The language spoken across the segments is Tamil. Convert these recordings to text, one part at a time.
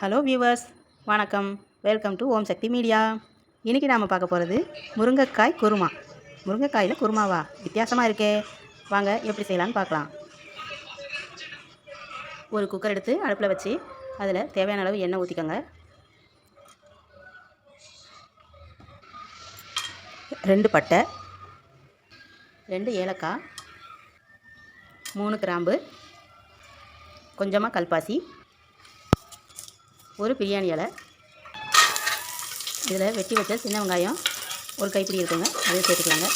ஹலோ வியூவர்ஸ் வணக்கம். Welcome to Om Sakthi media. இன்றைக்கி நாம் பார்க்க போகிறது முருங்கைக்காய் குருமா. முருங்கைக்காயில் குருமாவா? வித்தியாசமாக இருக்கே. வாங்க எப்படி செய்யலான்னு பார்க்கலாம். ஒரு குக்கர் எடுத்து அடுப்பில் வச்சு அதில் தேவையான அளவு எண்ணெய் ஊற்றிக்கோங்க ரெண்டு பட்டை ரெண்டு ஏலக்காய் மூணு கிராம்பு கொஞ்சமாக கல்பாசி ஒரு பிரியாணி இலை. இதில் வெட்டி வச்ச சின்ன வெங்காயம் ஒரு கைப்பிடி இருக்குங்க. அதையும் சேர்த்துக்கலாங்க.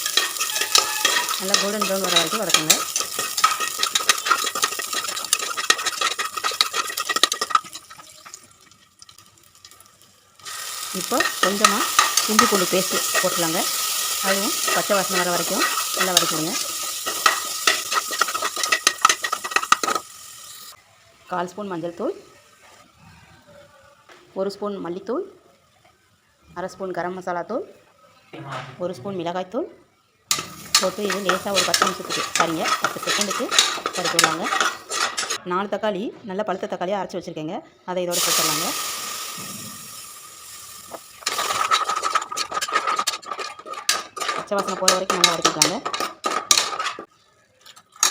நல்லா கோல்டன் ப்ரௌன் வர வரைக்கும் வதக்குங்க. இப்போ கொஞ்சமாக இஞ்சி பூண்டு பேஸ்ட்டு போட்டுக்கலாங்க. அதுவும் பச்சை வாசனை வர வரைக்கும் நல்லா வதக்கிடுங்க. கால் ஸ்பூன் மஞ்சள் தூள் ஒரு ஸ்பூன் மல்லித்தூள் அரை ஸ்பூன் கரம் மசாலா தூள் ஒரு ஸ்பூன் மிளகாய்த்தூள் போட்டு இது லேசாக ஒரு பத்து நிமிஷத்துக்கு சரிங்க பத்து செகண்டுக்கு வறுத்து விடலாங்க. நாலு தக்காளி நல்ல பழுத்த தக்காளியாக அரைச்சி வச்சுருக்கேங்க. அதை இதோட சேர்த்துடலாங்க பச்சை வாசனை போகிற வரைக்கும் நல்லா வறுத்துக்கலாங்க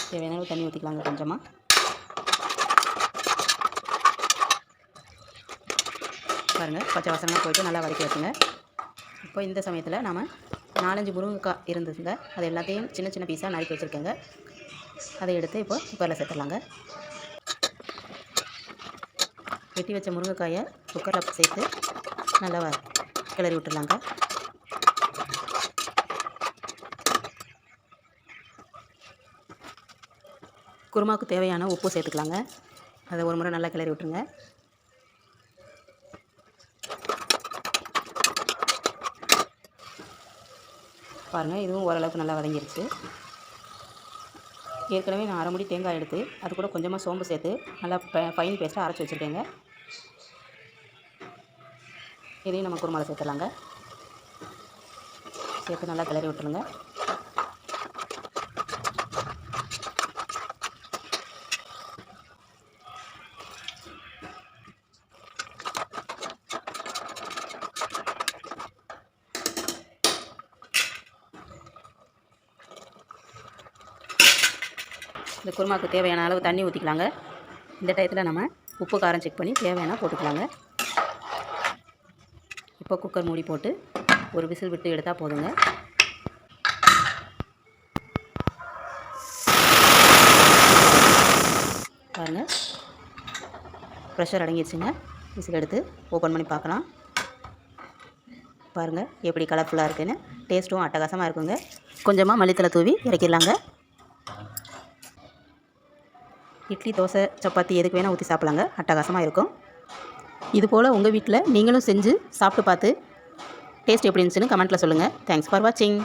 தேவையான தண்ணி ஊற்றிக்கலாங்க கொஞ்சமாக பாருங்கள் பச்சை வாசனை போயிட்டு நல்லா வதக்கி வச்சுங்க. இப்போ இந்த சமயத்தில் நாம் நாலஞ்சு முருங்கைக்காய் இருந்ததுங்க. அது எல்லாத்தையும் சின்ன சின்ன பீஸாக நறுக்கி வச்சுருக்கேங்க. அதை எடுத்து இப்போ குக்கரில் சேர்த்துடலாங்க. வெட்டி வச்ச முருங்கைக்காயை குக்கரில் சேர்த்து நல்லா வ- கிளறி விட்டுடலாங்க. குருமாவுக்கு தேவையான உப்பு சேர்த்துக்கலாங்க. அதை ஒரு முறை நல்லா கிளறி விட்டுருங்க. பாருங்கள் இதுவும் ஓரளவுக்கு நல்லா வதங்கிருச்சு. ஏற்கனவே நான் அரை முடி தேங்காய் எடுத்து அது கூட கொஞ்சமாக சோம்பு சேர்த்து நல்லா ப- ஃபைன் பேஸ்ட்டாக அரைச்சி வச்சுருக்கேங்க. இதையும் நம்ம குருமாவில் சேர்த்துலாங்க சேர்த்து நல்லா கிளறி விட்டுருங்க. இந்த குருமாவுக்கு தேவையான அளவு தண்ணி ஊற்றிக்கலாங்க இந்த டயத்தில் நம்ம உப்பு காரம் செக் பண்ணி தேவையான போட்டுக்கலாங்க. இப்போ குக்கர் மூடி போட்டு ஒரு விசில் விட்டு எடுத்தால் போதுங்க. பாருங்கள் ப்ரெஷர் அடங்கிடுச்சுங்க. விசில் எடுத்து ஓப்பன் பண்ணி பார்க்கலாம். பாருங்கள் எப்படி கலர்ஃபுல்லாக இருக்குன்னு. டேஸ்ட்டும் அட்டகாசமாக இருக்குங்க. கொஞ்சமாக மல்லித்தலை தூவி இறக்கிடலாங்க. இட்லி தோசை சப்பாத்தி எதுக்கு வேணால் ஊற்றி சாப்பிட்லாங்க. அட்டகாசமாக இருக்கும். இது போல் உங்கள் வீட்டில் நீங்களும் செஞ்சு சாப்பிட்டு பார்த்து டேஸ்ட் எப்படி இருந்துச்சுன்னு கமெண்ட்டில் சொல்லுங்கள் தேங்க்ஸ் ஃபார் வாட்சிங்